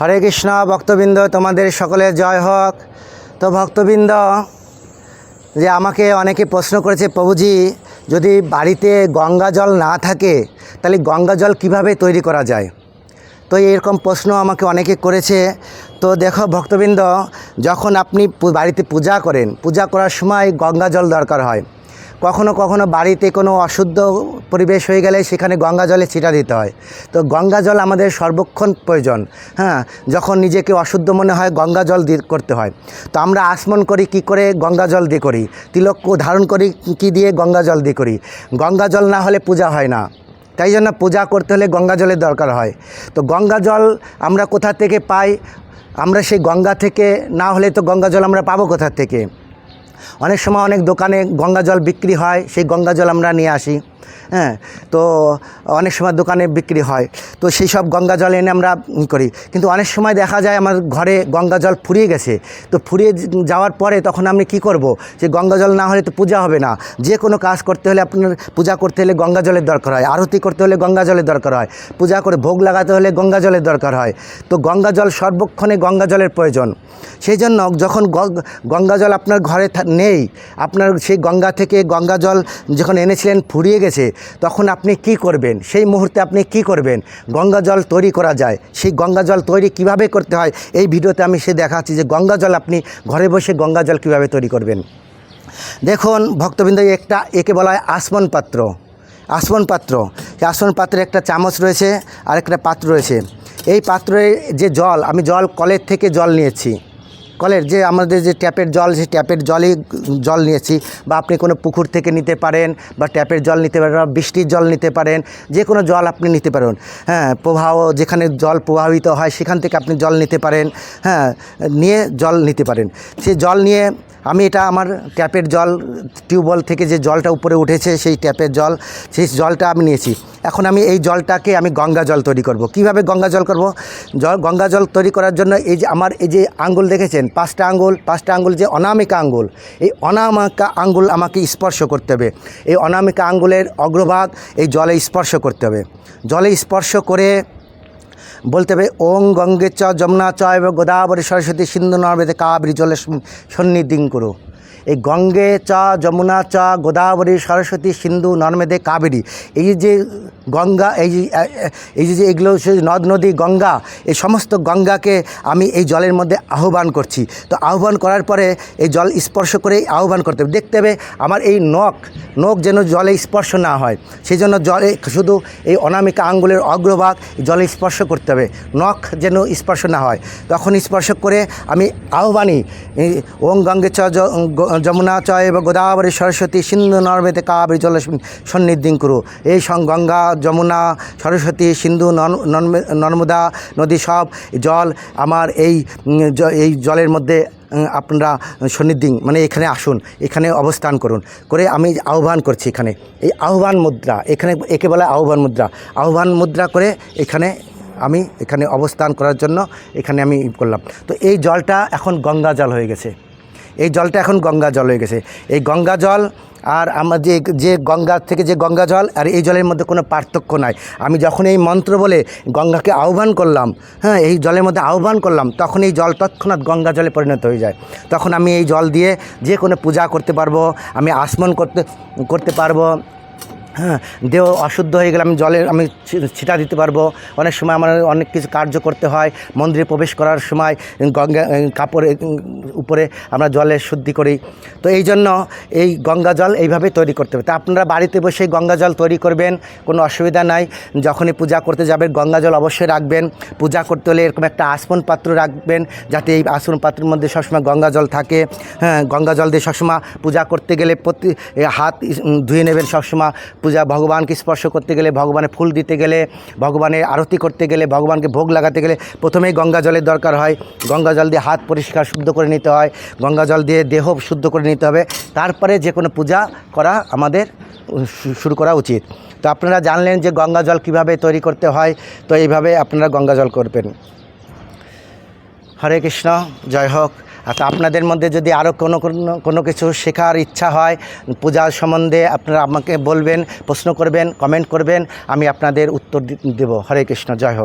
হরে কৃষ্ণ, ভক্তবৃন্দ, তোমাদের সকলের জয় হোক। তো ভক্তবৃন্দ, যে আমাকে অনেকে প্রশ্ন করেছে, প্রভুজি, যদি বাড়িতে গঙ্গা জল না থাকে, তাহলে গঙ্গা জল কীভাবে তৈরি করা যায়? তো এরকম প্রশ্ন আমাকে অনেকে করেছে। তো দেখো ভক্তবৃন্দ, যখন আপনি বাড়িতে পূজা করেন, পূজা করার সময় গঙ্গা জল দরকার হয়। কখনো কখনো বাড়িতে কোনো অশুদ্ধ পরিবেশ হয়ে গেলে সেখানে গঙ্গা জলে ছিটা দিতে হয়। তো গঙ্গা জল আমাদের সর্বক্ষণ প্রয়োজন হ্যাঁ? যখন নিজেকে অশুদ্ধ মনে হয়, গঙ্গা জল দিয়ে করতে হয়। তো আমরা আসমন করি, কি করে? গঙ্গা জল দিয়ে করি। তিলক ধারণ করি, কি দিয়ে? গঙ্গা জল দিয়ে করি। গঙ্গা জল না হলে পূজা হয় না। তাই জন্য পূজা করতে হলে গঙ্গা জলের দরকার হয়। তো গঙ্গা জল আমরা কোথা থেকে পাই? আমরা সেই গঙ্গা থেকে, না হলে তো গঙ্গা জল আমরা পাবো কোথা থেকে? অনেক সময় অনেক দোকানে গঙ্গা জল বিক্রি হয় সেই গঙ্গা জল আমরা নিয়ে আসি। হ্যাঁ তো অনেক সময় দোকানে বিক্রি হয়। তো সেই সব গঙ্গা জল এনে আমরা করি। কিন্তু অনেক সময় দেখা যায় আমার ঘরে গঙ্গা জল ফুরিয়ে গেছে। তো ফুরিয়ে যাওয়ার পরে তখন আমি কি করব? যে গঙ্গা জল না হলে তো পূজা হবে না। যে কোনো কাজ করতে হলে আপনার পূজা করতে হলে গঙ্গা জলের দরকার হয়। আরতি করতে হলে গঙ্গা জলের দরকার হয়। পূজা করে ভোগ লাগাতে হলে গঙ্গা জলের দরকার হয়। তো গঙ্গা জল সর্বক্ষণে গঙ্গা জলের প্রয়োজন। সেই জন্য যখন গঙ্গা জল আপনার ঘরে নেই, আপনার সেই গঙ্গা থেকে গঙ্গা জল যখন এনেছিলেন, ফুরিয়ে গেছে তখন আপনি কি করবেন? সেই মুহূর্তে আপনি কি করবেন? গঙ্গা জল তৈরি করা যায়। সেই গঙ্গা জল তৈরি কীভাবে করতে হয়? এই ভিডিওতে আমি সে দেখাচ্ছি যে গঙ্গা জল আপনি ঘরে বসে গঙ্গা জল কীভাবে তৈরি করবেন। দেখুন, ভক্তবৃন্দ, একটা একে বলা হয় আসমন পাত্র। আসমন পাত্র। আসমন পাত্রে একটা চামচ রয়েছে আর একটা পাত্র রয়েছে। এই পাত্রে যে জল, আমি জল কলের থেকে জল নিয়েছি। কলের যে আমাদের যে ট্যাপের জল, সেই ট্যাপের জলই জল নিয়েছি বা আপনি কোনো পুকুর থেকে নিতে পারেন বা ট্যাপের জল নিতে পারেন বা বৃষ্টির জল নিতে পারেন, যে কোনো জল আপনি নিতে পারেন। হ্যাঁ প্রবাহ যেখানে জল প্রবাহিত হয় সেখান থেকে আপনি জল নিতে পারেন। হ্যাঁ নিয়ে জল নিতে পারেন। সেই জল নিয়ে আমি এটা আমার ট্যাপের জল, টিউবওয়েল থেকে যে জলটা উপরে উঠেছে সেই ট্যাপের জল, সেই জলটা আমি নিয়েছি। এখন আমি এই জলটাকে আমি গঙ্গা জল তৈরি করব। কীভাবে গঙ্গা জল করব? জল গঙ্গা জল তৈরি করার জন্য এই যে আমার এই যে আঙ্গুল দেখেছেন, পাঁচটা আঙ্গুল পাঁচটা আঙ্গুল যে অনামিকা আঙ্গুল, এই অনামিকা আঙ্গুল আমাকে স্পর্শ করতে হবে। এই অনামিকা আঙ্গুলের অগ্রভাগ এই জলে স্পর্শ করতে হবে। জলে স্পর্শ করে বলতে হবে, ওং গঙ্গে চ যমুনা চ এবং গোদাবরী সরস্বতী সিন্ধু নর্মেদে কাবরী জলে সন্নিধিং করো। এই গঙ্গে চ, যমুনা চ, গোদাবরী সরস্বতী সিন্ধু নর্মেদে কাবেরী, এই যে গঙ্গা, এই যে এই যে এগুলো নদ, নদী, গঙ্গা, এই সমস্ত গঙ্গাকে আমি এই জলের মধ্যে আহ্বান করছি। তো আহ্বান করার পরে এই জল স্পর্শ করে আহ্বান করতে হবে। দেখতে হবে আমার এই নখ নখ যেন জলে স্পর্শ না হয়। সেই জন্য জলে শুধু এই অনামিকা আঙ্গুলের অগ্রভাগ জলে স্পর্শ করতে হবে। নখ যেন স্পর্শ না হয়। তখন স্পর্শ করে আমি আহ্বানী, এই ওং গঙ্গে চ যমুনা চয় এবং গোদাবরী সরস্বতী সিন্ধু নর্মেতে কাবেরী জল সন্নিধিং করু। এই সং গঙ্গা যমুনা, সরস্বতী, সিন্ধু নর্ম- নর্মে- নর্মদা নদী সব জল আমার এই এই জলের মধ্যে আপনারা সন্নিধিং মানে এখানে আসুন, এখানে অবস্থান করুন। করে আমি আহ্বান করছি এখানে। এই আহ্বান মুদ্রা, এখানে একে বলে আহ্বান মুদ্রা। আহ্বান মুদ্রা করে এখানে আমি এখানে অবস্থান করার জন্য এখানে আমি করলাম। তো এই জলটা এখন গঙ্গা জল হয়ে গেছে। এই জলটা এখন গঙ্গা জল হয়ে গেছে। এই গঙ্গা জল আর আমার যে যে গঙ্গা থেকে যে গঙ্গা জল আর এই জলের মধ্যে কোনো পার্থক্য নাই। আমি যখন এই মন্ত্র বলে গঙ্গাকে আহ্বান করলাম হ্যাঁ এই জলের মধ্যে আহ্বান করলাম, তখন এই জল তৎক্ষণাৎ গঙ্গা জলে পরিণত হয়ে যায়। তখন আমি এই জল দিয়ে যে কোনো পূজা করতে পারব, আমি আসমন করতে করতে পারব হ্যাঁ দেহ অশুদ্ধ হয়ে গেলে আমি জলে আমি ছিটা দিতে পারব। অনেক সময় আমার অনেক কিছু কার্য করতে হয়, মন্দিরে প্রবেশ করার সময় গঙ্গা, কাপড়ে উপরে আমরা জলের শুদ্ধি করি। তো এই জন্য এই গঙ্গা জল এইভাবে তৈরি করতে হবে। তা আপনারা বাড়িতে বসে গঙ্গা জল তৈরি করবেন, কোনো অসুবিধা নাই। যখনই পূজা করতে যাবেন, গঙ্গা জল অবশ্যই রাখবেন। পূজা করতে হলে এরকম একটা আসন পাত্র রাখবেন, যাতে এই আসন পাত্রের মধ্যে সবসময় গঙ্গা জল থাকে। হ্যাঁ গঙ্গা জল দিয়ে সবসময় পূজা করতে গেলে প্রতি হাত ধুয়ে নেবেন সবসময়। পূজা ভগবানকে স্পর্শ করতে গেলে, ভগবানের ফুল দিতে গেলে, ভগবানের আরতি করতে গেলে, ভগবানকে ভোগ লাগাতে গেলে প্রথমেই গঙ্গা জলের দরকার হয়। গঙ্গা জল দিয়ে হাত পরিষ্কার, শুদ্ধ করে নিতে হয়, গঙ্গা জল দিয়ে দেহ শুদ্ধ করে নিতে হবে। তারপরে যে কোনো পূজা করা আমাদের শুরু করা উচিত। তো আপনারা জানলেন যে গঙ্গা জল কীভাবে তৈরি করতে হয়, তো এইভাবে আপনারা গঙ্গা জল করবেন। হরে কৃষ্ণ, জয় হোক। আচ্ছা আপনাদের মধ্যে যদি আরও কোনো কোনো কিছু শেখার ইচ্ছা হয় পূজার সম্বন্ধে আপনারা আমাকে বলবেন, প্রশ্ন করবেন, কমেন্ট করবেন, আমি আপনাদের উত্তর দেব। হরে কৃষ্ণ, জয় হোক।